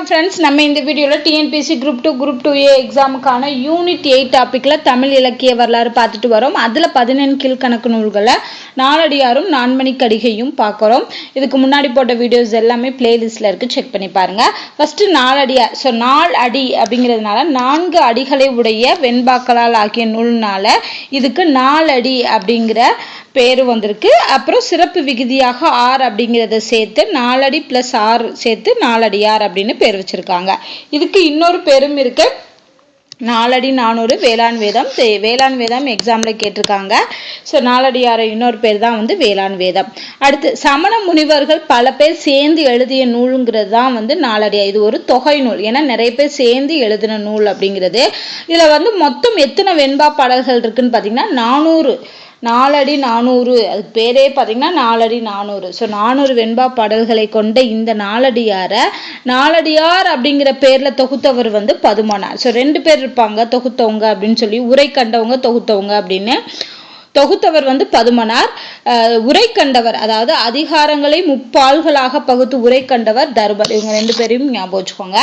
Friends நம்ம இந்த வீடியோவில் TNPSC group two group two A எக்ஸாமுக்கான unit eight டாப்பிக்கில் தமிழ் இலக்கிய வரலாறு பார்த்துட்டு வரோம். அதில் பதினெண் கீழ்கணக்கு நூல்களை நாலடியாரும் நான்மணி கடிகையும் பார்க்குறோம். இதுக்கு முன்னாடி போட்ட வீடியோஸ் எல்லாமே பிளேலிஸ்ட்டில் இருக்குது செக் பண்ணி பாருங்கள் ஃபஸ்ட்டு நாலடியார் ஸோ நால் அடி அப்படிங்கிறதுனால நான்கு அடிகளை உடைய வெண்பாக்களால் ஆக்கிய நூல்னால இதுக்கு நாலடி அப்படிங்கிற பேர் வந்திருக்கு. அப்புறம் சிறப்பு விகுதியாக ஆர் அப்படிங்கிறத சேர்த்து நாலடி ப்ளஸ் ஆறு சேர்த்து நாலடியார் அப்படின்னு பேர் வச்சுருக்காங்க. இதுக்கு இன்னொரு பேரும் இருக்குது நாலடி நானூறு வேளாண் வேதம் வேளாண் வேதம் எக்ஸாமில் கேட்டிருக்காங்க. ஸோ நாலடியார இன்னொரு பேர் தான் வந்து வேளாண் வேதம். அடுத்து சமண முனிவர்கள் பல பேர் சேர்ந்து எழுதிய நூலுங்கிறது தான் வந்து நாலடியா. இது ஒரு தொகை நூல். ஏன்னா நிறைய பேர் சேர்ந்து எழுதின நூல் அப்படிங்கிறது. இதில் வந்து மொத்தம் எத்தனை வெண்பா பாடல்கள் இருக்குன்னு பார்த்தீங்கன்னா நானூறு நாலடி நானூறு. அதுக்கு பேரே பார்த்தீங்கன்னா நாலடி நானூறு. ஸோ நானூறு வெண்பா பாடல்களை கொண்ட இந்த நாலடியாரை நாலடியார் அப்படிங்கிற பேரில் தொகுத்தவர் வந்து பதுமனார் ஸோ ரெண்டு பேர் இருப்பாங்க தொகுத்தவங்க அப்படின்னு சொல்லி உரை கண்டவங்க தொகுத்தவங்க அப்படின்னு தொகுத்தவர் வந்து பதுமனார். உரை கண்டவர் அதாவது அதிகாரங்களை முப்பால்களாக பகுத்து உரை கண்டவர் தருபர் இவங்க ரெண்டு பேரையும் ஞாபகம் வச்சுக்கோங்க.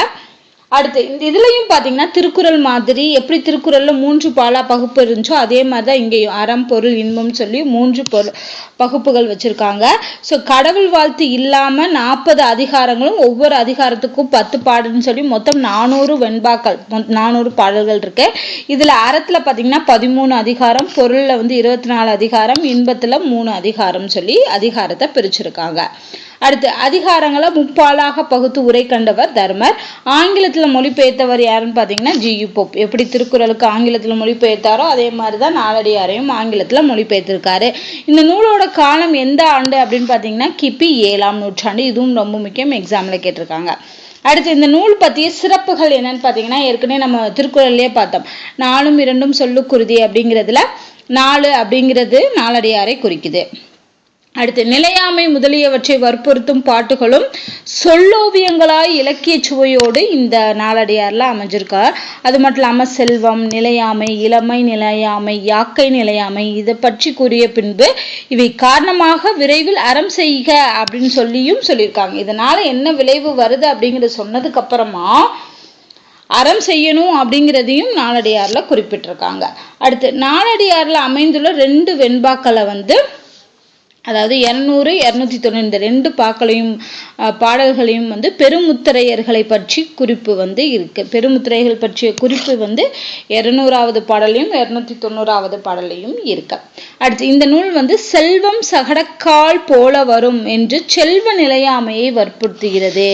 அடுத்து இந்த இதுலையும் பார்த்தீங்கன்னா திருக்குறள் மாதிரி எப்படி திருக்குறள்ல மூன்று பாலா பகுப்பு இருந்துச்சோ அதே மாதிரி தான் இங்கேயும் அறம் பொருள் இன்பம் சொல்லி மூன்று பொருள் வகுப்புகள் வச்சிருக்காங்க. ஸோ கடவுள் வாழ்த்து இல்லாமல் நாற்பது அதிகாரங்களும் ஒவ்வொரு அதிகாரத்துக்கும் பத்து பாடல்னு சொல்லி மொத்தம் நானூறு வெண்பாக்கள் நானூறு பாடல்கள் இருக்கு. இதில் அறத்தில் பார்த்தீங்கன்னா பதிமூணு அதிகாரம் பொருளில் வந்து இருபத்தி நாலு அதிகாரம் இன்பத்தில் மூணு அதிகாரம் சொல்லி அதிகாரத்தை பிரிச்சிருக்காங்க. அடுத்து அதிகாரங்களை முப்பாலாக பகுத்து உரை கண்டவர் தர்மர். ஆங்கிலத்தில் மொழிபெயர்த்தவர் யாருன்னு பார்த்தீங்கன்னா ஜியு போப். எப்படி திருக்குறளுக்கு ஆங்கிலத்தில் மொழிபெயர்த்தாரோ அதே மாதிரி தான் நாலடியாரையும் ஆங்கிலத்தில் மொழிபெயர்த்திருக்காரு. இந்த நூலோட காலம் எந்த ஆண்டு அப்படின்னு பார்த்தீங்கன்னா கிபி ஏழாம் நூற்றாண்டு. இதுவும் ரொம்ப முக்கியம். எக்ஸாமில் கேட்டிருக்காங்க. அடுத்து இந்த நூல் பற்றிய சிறப்புகள் என்னன்னு பார்த்தீங்கன்னா ஏற்கனவே நம்ம திருக்குறள்லேயே பார்த்தோம். நாலும் இரண்டும் சொல்லு குருதி அப்படிங்கிறதுல நாலு அப்படிங்கிறது நாலடியாரை குறிக்குது. அடுத்து நிலையாமை முதலியவற்றை வற்புறுத்தும் பாட்டுகளும் சொல்லோவியங்களாய் இலக்கிய சுவையோடு இந்த நாளடியாரில் அமைஞ்சிருக்கார். அது மட்டும் இல்லாமல் செல்வம் நிலையாமை இளமை நிலையாமை யாக்கை நிலையாமை இதை பற்றி கூறிய பின்பு இவை காரணமாக விரைவில் அறம் செய்க அப்படின்னு சொல்லியும் சொல்லியிருக்காங்க. இதனால் என்ன விளைவு வருது அப்படிங்கிறத சொன்னதுக்கு அப்புறமா அறம் செய்யணும் அப்படிங்கிறதையும் நாளடியாரில் குறிப்பிட்டிருக்காங்க. அடுத்து நாளடியாரில் அமைந்துள்ள ரெண்டு வெண்பாக்களை வந்து அதாவது இரநூறு இரநூத்தி தொண்ணூறு இந்த ரெண்டு பாக்களையும் பாடல்களையும் வந்து பெருமுத்திரையர்களை பற்றி குறிப்பு வந்து இருக்கு. பெருமுத்திரைகள் பற்றிய குறிப்பு வந்து இரநூறாவது பாடலையும் இரநூத்தி தொண்ணூறாவது பாடலையும் இருக்கு. அடுத்து இந்த நூல் வந்து செல்வம் சகடக்கால் போல வரும் என்று செல்வ நிலையாமையை வற்புறுத்துகிறது.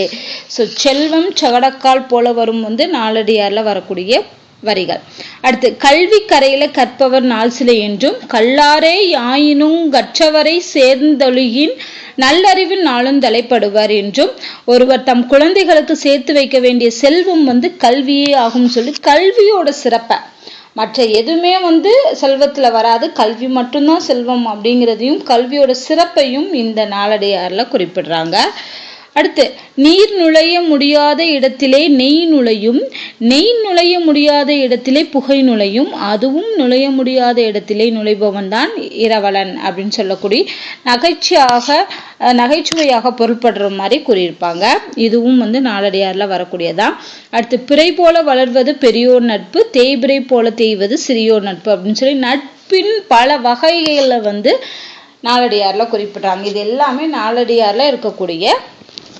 ஸோ செல்வம் சகடக்கால் போல வரும் வந்து நாலடியாரில் வரக்கூடிய வரிகள். அடுத்து கல்வி கரையில கற்பவர் நாள் சிலை என்றும் கல்லாரே யாயினும் கற்றவரை சேர்ந்தொழுகின் நல்லறிவில் நாளும் தலைப்படுவார் என்றும் ஒருவர் தம் குழந்தைகளுக்கு சேர்த்து வைக்க வேண்டிய செல்வம் வந்து கல்வியே ஆகும் சொல்லி கல்வியோட சிறப்பை. மற்ற எதுவுமே வந்து செல்வத்தில் வராது கல்வி மட்டும்தான் செல்வம் அப்படிங்கிறதையும் கல்வியோட சிறப்பையும் இந்த நாளடியாரில் குறிப்பிடுறாங்க. அடுத்து நீர் நுழைய முடியாத இடத்திலே நெய் நுழையும் நெய் நுழைய முடியாத இடத்திலே புகை நுழையும் அதுவும் நுழைய முடியாத இடத்திலே நுழைபவன் தான் இரவலன் அப்படின்னு சொல்லக்கூடிய நகைச்சியாக நகைச்சுவையாக பொருள்படுற மாதிரி கூறியிருப்பாங்க. இதுவும் வந்து நாளடியாரில் வரக்கூடியதான் அடுத்து பிறை போல வளர்வது பெரியோர் நட்பு தேய்பிரை போல தேய்வது சிறியோர் நட்பு அப்படின்னு சொல்லி நட்பின் பல வகைகளில் வந்து நாளடியாரில் குறிப்பிட்றாங்க. இது எல்லாமே நாளடியாரில் இருக்கக்கூடிய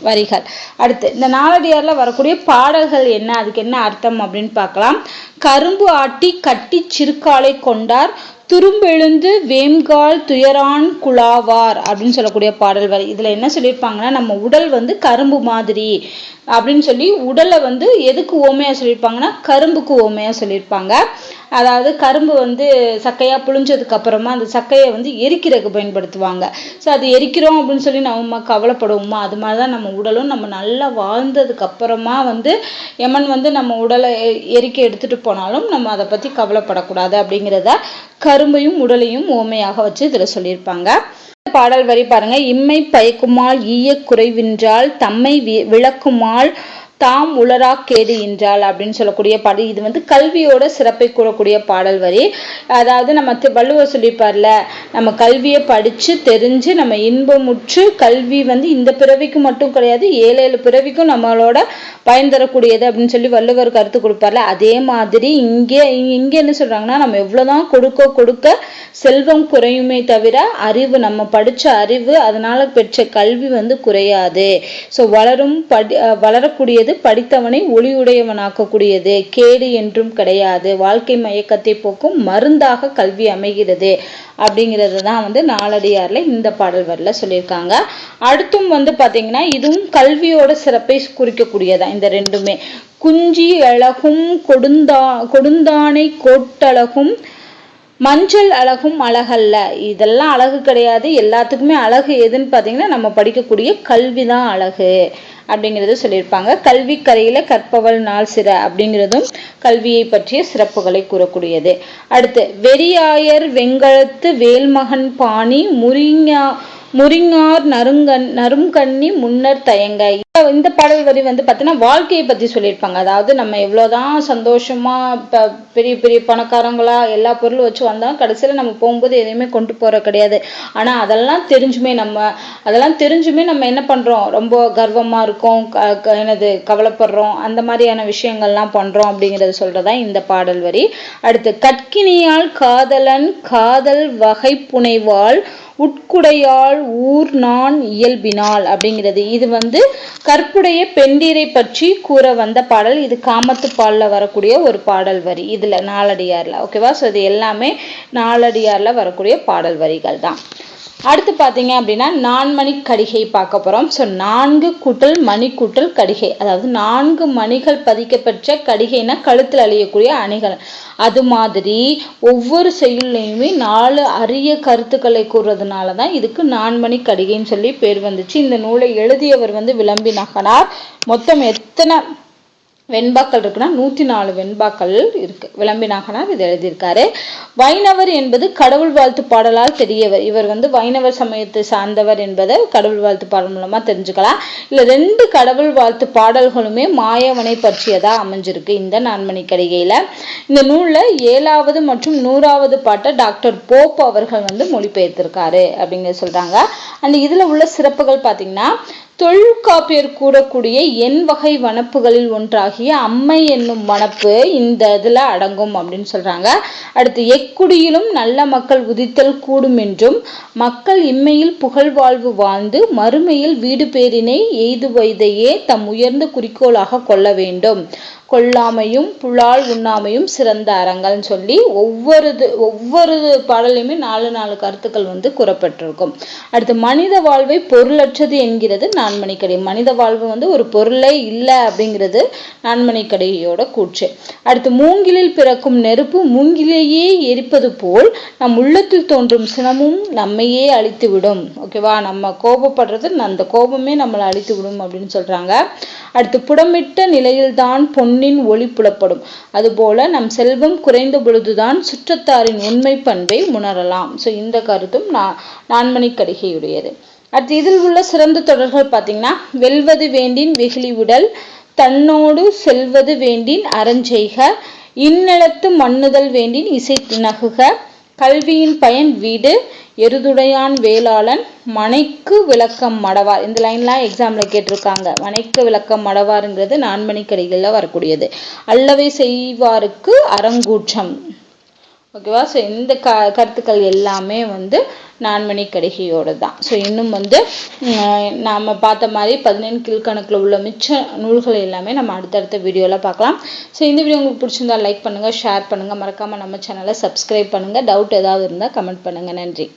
வரிகள். அடுத்து இந்த நாலடியாரில் வரக்கூடிய பாடல்கள் என்ன? அதுக்கு என்ன அர்த்தம் அப்படின்னு பார்க்கலாம். கரும்பு ஆட்டி கட்டி சிறுக்காலை கொண்டார். துரும்பெழுந்து வேம்கால் துயரான் குழாவார் அப்படின்னு சொல்லக்கூடிய பாடல் வரை இதில் என்ன சொல்லியிருப்பாங்கன்னா நம்ம உடல் வந்து கரும்பு மாதிரி அப்படின்னு சொல்லி உடலை வந்து எதுக்கு ஓமையாக சொல்லியிருப்பாங்கன்னா கரும்புக்கு ஓமையாக சொல்லியிருப்பாங்க. அதாவது கரும்பு வந்து சக்கையாக புழிஞ்சதுக்கு அப்புறமா அந்த சக்கையை வந்து எரிக்கிறதுக்கு பயன்படுத்துவாங்க. ஸோ அது எரிக்கிறோம் அப்படின்னு சொல்லி நம்ம கவலைப்படுவோமா? அது மாதிரி தான் நம்ம உடலும் நம்ம நல்லா வாழ்ந்ததுக்கு அப்புறமா வந்து எமன் வந்து நம்ம உடலை எரிக்க எடுத்துகிட்டு போனாலும் நம்ம அதை பற்றி கவலைப்படக்கூடாது அப்படிங்கிறத கரும்பையும் உடலையும் ஓமையாக வச்சு இதில் சொல்லியிருப்பாங்க. பாடல் வரி பாருங்க. இம்மை பயக்குமால் ஈய குறைவின்றால் தம்மை விளக்குமால் தாம் உளரா கேடு என்றால் அப்படின்னு சொல்லக்கூடிய பாடல். இது வந்து கல்வியோட சிறப்பை கூறக்கூடிய பாடல் வரி. அதாவது நம்ம வள்ளுவர் சொல்லிப்பார்ல நம்ம கல்வியை படித்து தெரிஞ்சு நம்ம இன்பமுற்று கல்வி வந்து இந்த பிறவிக்கு மட்டும் கிடையாது ஏழு ஏழு பிறவிக்கும் நம்மளோட பயன் தரக்கூடியது அப்படின்னு சொல்லி வள்ளுவர் கருத்து கொடுப்பார்ல. அதே மாதிரி இங்கே இங்கே என்ன சொல்கிறாங்கன்னா நம்ம எவ்வளோதான் கொடுக்க கொடுக்க செல்வம் குறையுமே தவிர அறிவு நம்ம படித்த அறிவு அதனால் பெற்ற கல்வி வந்து குறையாது. ஸோ வளரும் படி வளரக்கூடியது படித்தவனை ஒளியுடையவனாக்கக்கூடியது. கேடு என்றும் கிடையாது. வாழ்க்கை மயக்கத்தை போக்கும் மருந்தாக கல்வி அமைகிறது. அப்படிங்கிறது தான் வந்து நாலடியார்ல இந்த பாடல் வரில சொல்லியிருக்காங்க. அடுத்தும் வந்து பாத்தீங்கன்னா இதுவும் கல்வியோட சிறப்பை குறிக்கக்கூடியதா இந்த ரெண்டுமே. குஞ்சி அழகும் கொடுந்தா கொடுந்தானை கோட்டழகும் மஞ்சள் அழகும் அழகல்ல. இதெல்லாம் அழகு கிடையாது. எல்லாத்துக்குமே அழகு எதுன்னு பார்த்தீங்கன்னா நம்ம படிக்கக்கூடிய கல்வி தான் அழகு. அப்படிங்கிறது சொல்லியிருப்பாங்க. கல்வி கரையில் கற்பவள் நாள் சிற அப்படிங்கிறதும் கல்வியை பற்றிய சிறப்புகளை கூறக்கூடியது. அடுத்து வெறியாயர் வெங்கலத்து வேல்மகன் பாணி முறிஞா முறிங்கார் நறுங்கண் நறுங்கண்ணி முன்னர் தயங்க. இந்த பாடல் வரி வந்து பார்த்தீங்கன்னா வாழ்க்கையை பற்றி சொல்லியிருப்பாங்க. அதாவது நம்ம எவ்வளோதான் சந்தோஷமாக இப்போ பெரிய பெரிய பணக்காரங்களா எல்லா பொருளும் வச்சு வந்தாலும் கடைசியில் நம்ம போகும்போது எதையுமே கொண்டு போகிற கிடையாது. ஆனால் அதெல்லாம் தெரிஞ்சுமே நம்ம அதெல்லாம் தெரிஞ்சுமே நம்ம என்ன பண்ணுறோம் ரொம்ப கர்வமாக இருக்கோம் என்னது கவலைப்படுறோம். அந்த மாதிரியான விஷயங்கள்லாம் பண்ணுறோம் அப்படிங்கிறத சொல்கிறதா இந்த பாடல் வரி. அடுத்து கற்கினியால் காதலன் காதல் வகை புனைவாள் உட்குடையாள் ஊர் நான் இயல்பினால் அப்படிங்கிறது. இது வந்து கற்புடைய பெண்டீரை பற்றி கூற வந்த பாடல். இது காமத்து பாலில் வரக்கூடிய ஒரு பாடல் வரி. இதில் நாலடியாரில். ஓகேவா? ஸோ இது எல்லாமே நாலடியாரில் வரக்கூடிய பாடல் வரிகள் தான் அடுத்து பார்த்தீங்க அப்படின்னா நான்மணி கடிகை பார்க்க போகிறோம் ஸோ நான்கு கூட்டல் மணி கூட்டல் கடிகை. அதாவது நான்கு மணிகள் பதிக்கப்பெற்ற கடிகைனா கழுத்தில் அழியக்கூடிய அணிகள். அது மாதிரி ஒவ்வொரு செயல்லையுமே நாலு அரிய கருத்துக்களை கூறுறதுனால தான் இதுக்கு நான்மணி கடிகைன்னு சொல்லி பேர் வந்துச்சு. இந்த நூலை எழுதியவர் வந்து விளம்பி நகனார் மொத்தம் எத்தனை வெண்பாக்கள் இருக்குன்னா நூற்றி நாலு வெண்பாக்கள் இருக்கு. விளம்பினாகனார் இது எழுதியிருக்காரு. வைணவர் என்பது கடவுள் வாழ்த்து பாடலால் தெரியவர். இவர் வந்து வைணவர் சமயத்தை சார்ந்தவர் என்பதை கடவுள் வாழ்த்து பாடல் மூலமா தெரிஞ்சுக்கலாம். இல்ல ரெண்டு கடவுள் வாழ்த்து பாடல்களுமே மாயவனை பற்றியதா அமைஞ்சிருக்கு இந்த நான்மணி கடிகையில. இந்த நூலில் ஏழாவது மற்றும் நூறாவது பாட்டை டாக்டர் போப் அவர்கள் வந்து மொழிபெயர்த்திருக்காரு அப்படிங்கிற சொல்றாங்க. அண்ட் இதுல உள்ள சிறப்புகள் பாத்தீங்கன்னா தொல்காப்பியர் கூறக்கூடிய எண் வகை வனப்புகளில் ஒன்றாகிய அம்மை என்னும் வனப்பு இந்த இதுல அடங்கும் அப்படின்னு சொல்றாங்க. அடுத்து எக்குடியிலும் நல்ல மக்கள் உதித்தல் கூடும் என்றும் மக்கள் இம்மையில் புகழ் வாழ்வு வாழ்ந்து மறுமையில் வீடு பேரினை எய்துவதையே தம் உயர்ந்த குறிக்கோளாக கொள்ள வேண்டும். கொல்லாமையும் புலால் உண்ணாமையும் சிறந்த அறங்கள்னு சொல்லி ஒவ்வொரு ஒவ்வொரு பாடலையுமே நாலு நாலு கருத்துக்கள் வந்து கூறப்பட்டிருக்கும். அடுத்து மனித வாழ்வை பொருளற்றது என்கிறது நான்மணிக்கடை. மனித வாழ்வு வந்து ஒரு பொருளே இல்லை அப்படிங்கிறது நான்மணிக்கடையோட கூற்று. அடுத்து மூங்கிலில் பிறக்கும் நெருப்பு மூங்கிலேயே எரிப்பது போல் நம் உள்ளத்தில் தோன்றும் சினமும் நம்மையே அழித்து விடும் ஓகேவா நம்ம கோபப்படுறது அந்த கோபமே நம்மளை அழித்து விடும் அப்படின்னு சொல்றாங்க. அடுத்து புடமிட்ட நிலையில்தான் பொன் பொன்னின் ஒளி புலப்படும். அதுபோல நம் செல்வம் குறைந்த பொழுதுதான் சுற்றத்தாரின் உண்மை பண்பை உணரலாம். ஸோ இந்த கருத்தும் நான் நான்மணி கடிகையுடையது அடுத்து இதில் உள்ள சிறந்த தொடர்கள் பார்த்தீங்கன்னா வெல்வது வேண்டின் வெகுளி உடல் தன்னோடு செல்வது வேண்டின் அரஞ்செய்க இந்நிலத்து மண்ணுதல் வேண்டின் இசை நகுக கல்வியின் பயன் வீடு எருதுடையான் வேளாளன் மனைக்கு விளக்கம் மடவார். இந்த லைன்லாம் எக்ஸாம்ல கேட்டிருக்காங்க. மனைக்கு விளக்கம் மடவாருங்கிறது நான்மணி கடிகளில் வரக்கூடியது. அல்லவை செய்வாருக்கு அரங்கூற்றம். ஓகேவா ஸோ இந்த க கருத்துக்கள் எல்லாமே வந்து நான்மணி கடிகையோடு தான். ஸோ இன்னும் வந்து நாம் பார்த்த மாதிரி பதினேழு கீழ்கணக்கில் உள்ள மிச்ச நூல்கள் எல்லாமே நம்ம அடுத்தடுத்த வீடியோவில் பார்க்கலாம். ஸோ இந்த வீடியோ உங்களுக்கு பிடிச்சிருந்தா லைக் பண்ணுங்கள் ஷேர் பண்ணுங்கள் மறக்காமல் நம்ம சேனலை சப்ஸ்கிரைப் பண்ணுங்கள் டவுட் ஏதாவது இருந்தால் கமெண்ட் பண்ணுங்கள் நன்றி.